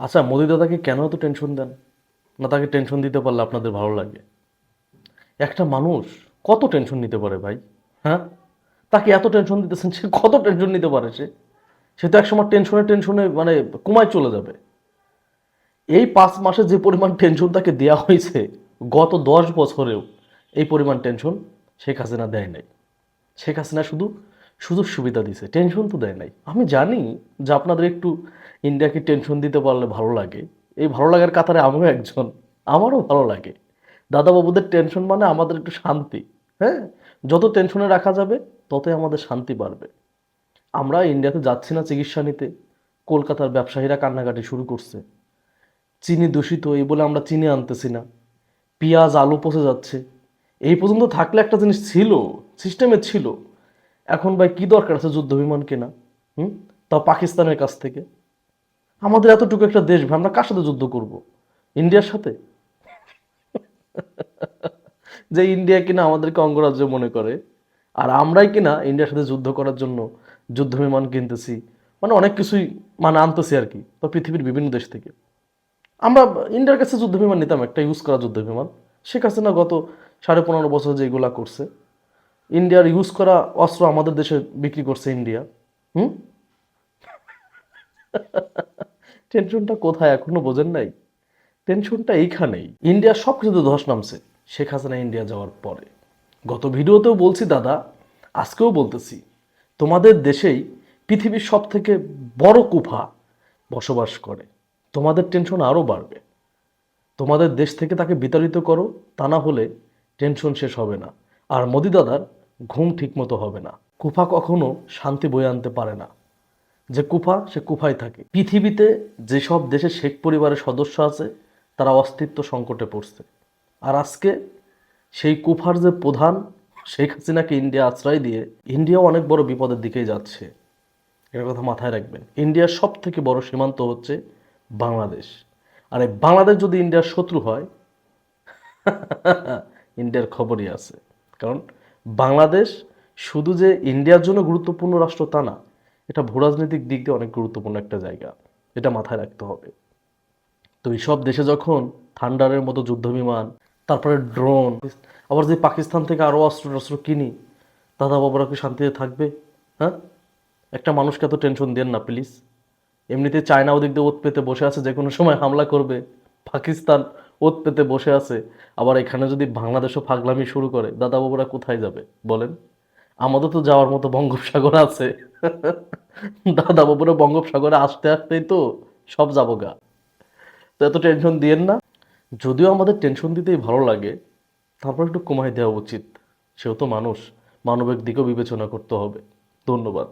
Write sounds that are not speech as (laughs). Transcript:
আচ্ছা মোদি দাদাকে কেন এত টেনশন দেন? না, তাকে টেনশন দিতে পারলে আপনাদের ভালো লাগে। একটা মানুষ কত টেনশন নিতে পারে ভাই? হ্যাঁ? তাকে এত টেনশন দিতেছেন সে কত টেনশন নিতে পারে সে? সে তো একসময় টেনশনে টেনশনে মানে কুমায় চলে যাবে। এই পাঁচ মাসে যে পরিমাণ টেনশন তাকে দেওয়া হয়েছে, গত দশ বছরেও এই পরিমাণ টেনশন শেখ হাসিনা দেয় নাই। শেখ হাসিনা শুধু সুযোগ সুবিধা দিছে টেনশন তো দেয় নাই। আমি জানি যে আপনাদের একটু ইন্ডিয়াকে টেনশন দিতে পারলে ভালো লাগে। এই ভালো লাগার কাতারে আমিও একজন, আমারও ভালো লাগে। দাদাবাবুদের টেনশন মানে আমাদের একটু শান্তি হ্যাঁ? যত টেনশনে রাখা যাবে, ততই আমাদের শান্তি বাড়বে। আমরা ইন্ডিয়াতে যাচ্ছি না চিকিৎসা নিতে। কলকাতার ব্যবসায়ীরা কান্নাকাটি শুরু করছে। চিনি দূষিত, এই বলে আমরা চিনি আনতেছি না। পেঁয়াজ, আলু পচে যাচ্ছে। এই পর্যন্ত থাকলে একটা জিনিস ছিল সিস্টেমে ছিল। এখন ভাই কি দরকার আছে যুদ্ধ বিমান কেনা? হুম? তাও পাকিস্তানের কাছ থেকে। আমাদের এতটুকু একটা দেশ ভাই, আমরা কার সাথে যুদ্ধ করব? ইন্ডিয়ার সাথে? (laughs) যে ইন্ডিয়া কিনা আমাদেরকে অঙ্গরাজ্য মনে করে। আর আমরাই কিনা ইন্ডিয়ার সাথে যুদ্ধ করার জন্য যুদ্ধ বিমান কিনতেছি। মানে অনেক কিছুই মানে আনতেছি আর কি, তো পৃথিবীর বিভিন্ন দেশ থেকে। আমরা ইন্ডিয়ার কাছে যুদ্ধ বিমান নিতাম একটা, ইউজ করা যুদ্ধ বিমান শেখ হাসিনা গত সাড়ে পনেরো বছর যে এগুলা করছে ইন্ডিয়ার ইউজ করা অস্ত্র আমাদের দেশে বিক্রি করছে ইন্ডিয়া। হুম? টেনশনটা কোথায় এখনও বোঝেন নাই? টেনশনটা এইখানেই। ইন্ডিয়া সব কিছুতে ধস নামছে। শেখ হাসিনা ইন্ডিয়া যাওয়ার পরে। গত ভিডিওতেও বলছি, দাদা, আজকেও বলতেছি, তোমাদের দেশেই পৃথিবীর সব থেকে বড় কুফা বসবাস করে। তোমাদের টেনশন আরও বাড়বে। তোমাদের দেশ থেকে তাকে বিতাড়িত করো, তা না হলে টেনশন শেষ হবে না। আর মোদি দাদার ঘুম ঠিকমতো হবে না। কুফা কখনো শান্তি বয়ে আনতে পারে না। যে কুফা, সে কুফায় থাকে। পৃথিবীতে যেসব দেশে শেখ পরিবারের সদস্য আছে, তারা অস্তিত্ব সংকটে পড়ছে। আর আজকে সেই কুফার যে প্রধান শেখ হাসিনাকে ইন্ডিয়া আশ্রয় দিয়ে ইন্ডিয়াও অনেক বড় বিপদের দিকেই যাচ্ছে। এর কথা মাথায় রাখবেন। ইন্ডিয়ার সব থেকে বড় সীমান্ত হচ্ছে বাংলাদেশ। আর এই বাংলাদেশ যদি ইন্ডিয়ার শত্রু হয়, (laughs) ইন্ডিয়ার খবরই আছে। কারণ বাংলাদেশ শুধু যে ইন্ডিয়ার জন্য গুরুত্বপূর্ণ রাষ্ট্র তা না, এটা ভূরাজনৈতিক দিক দিয়ে অনেক গুরুত্বপূর্ণ একটা জায়গা। এটা মাথায় রাখতে হবে। তো এইসব দেশে যখন থান্ডারের মতো যুদ্ধ বিমান তারপরে ড্রোন, আবার যে পাকিস্তান থেকে আরও অস্ত্র টস্ত্র কিনি দাদা বাবারা কি শান্তিতে থাকবে? হ্যাঁ? একটা মানুষকে এত টেনশন দেন না, প্লিজ। এমনিতে চায়না ওদিক দিয়ে ওত পেতে বসে আছে যে কোনো সময় হামলা করবে। পাকিস্তান ওত পেতে বসে আছে। আবার এখানে যদি বাংলাদেশও ফাগলামি শুরু করে দাদা বাবুরা কোথায় যাবে বলেন? আমাদের তো যাওয়ার মতো বঙ্গোপসাগর আছে। (laughs) দাদা বাবুরা বঙ্গোপসাগরে আসতে আসতেই তো সব যাব গা। তো এত টেনশন দিয়েন না। যদিও আমাদের টেনশন দিতেই ভালো লাগে, তারপর একটু কমাই দেওয়া উচিত। সেও তো মানুষ, মানবিক দিকেও বিবেচনা করতে হবে। ধন্যবাদ।